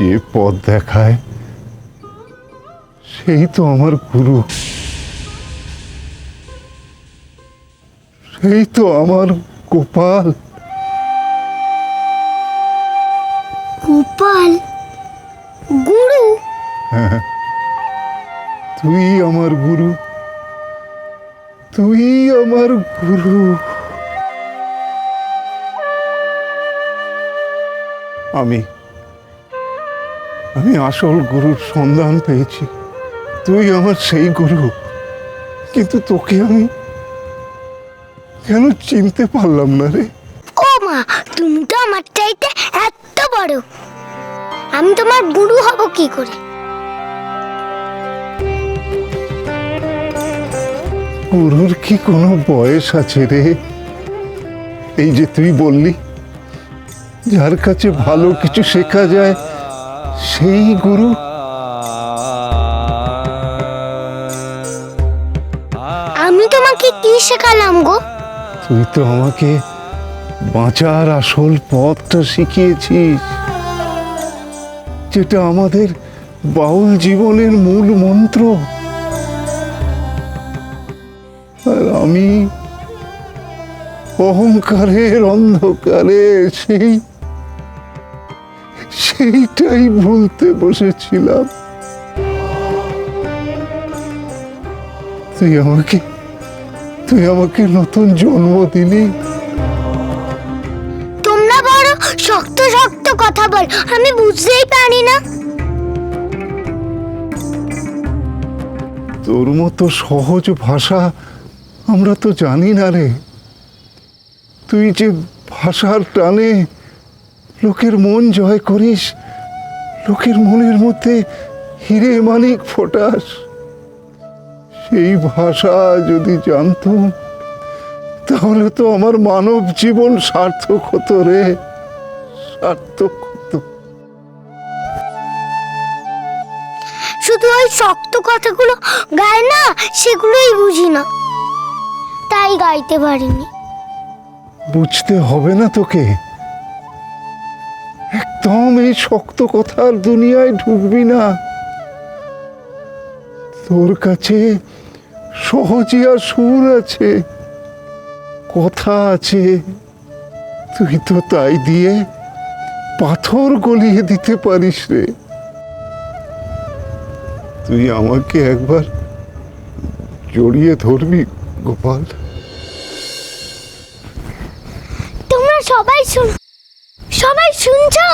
যে পথ দেখায়? সেই তো আমার গুরু। সেই তো আমার গোপাল। গোপাল? গুরু? তুই আমার গুরু। তুই আমার গুরু। আমি আমি আসল গুরুর সন্ধান পেয়েছি। তুই আমার সেই গুরু। কিন্তু তোকে আমি কেন চিনতে পারলাম না রে? ও মা তুমি তো আমার চাইতে এত বড়। আমি তোমার গুরু হব কি করে? গুরুর কি কোনো বয়স আছে রে? এই যে তুই বললি যার কাছে ভালো কিছু শেখা যায় সেই গুরু। আমি তোমাকে কি শেখালাম গো? তুই তো আমাকে বাঁচার আসল পথটা শিখিয়েছিস যেটা আমাদের বাউল জীবনের মূল মন্ত্র। আর আমি অহংকারের অন্ধকারে সেই সেইটাই ভুলতে বসেছিলাম। তুই আমাকে তুই আমাকে নতুন জন্ম দিলি। তোমরা বড় শক্ত শক্ত কথা বল আমি বুঝতেই পারি না। তোর মতো সহজ ভাষা আমরা তো জানি না রে। তুই যে ভাষার টানে লোকের মন জয় করিস লোকের মনের মধ্যে হিরে মানিক ফোটাস। সেই ভাষা যদি জানতাম তাহলে তো আমার মানব জীবন সার্থক হতো রে সার্থক হতো। শুধু ওই শক্ত কথাগুলো গায় না সেগুলোই বুঝি না। তাই গাইতে পারিনি। বুঝতে হবে না তোকে। এই শক্ত কথার দুনিয়ায় ঢুকবি না। তোর কাছে সহজিয়া সুর আছে, কথা আছে। তুই তো তাই দিয়ে পাথর গলিয়ে দিতে পারিস রে। তুই আমাকে একবার জড়িয়ে ধরবি, গোপাল। তোমরা সবাই শুন, সবাই শুনছো?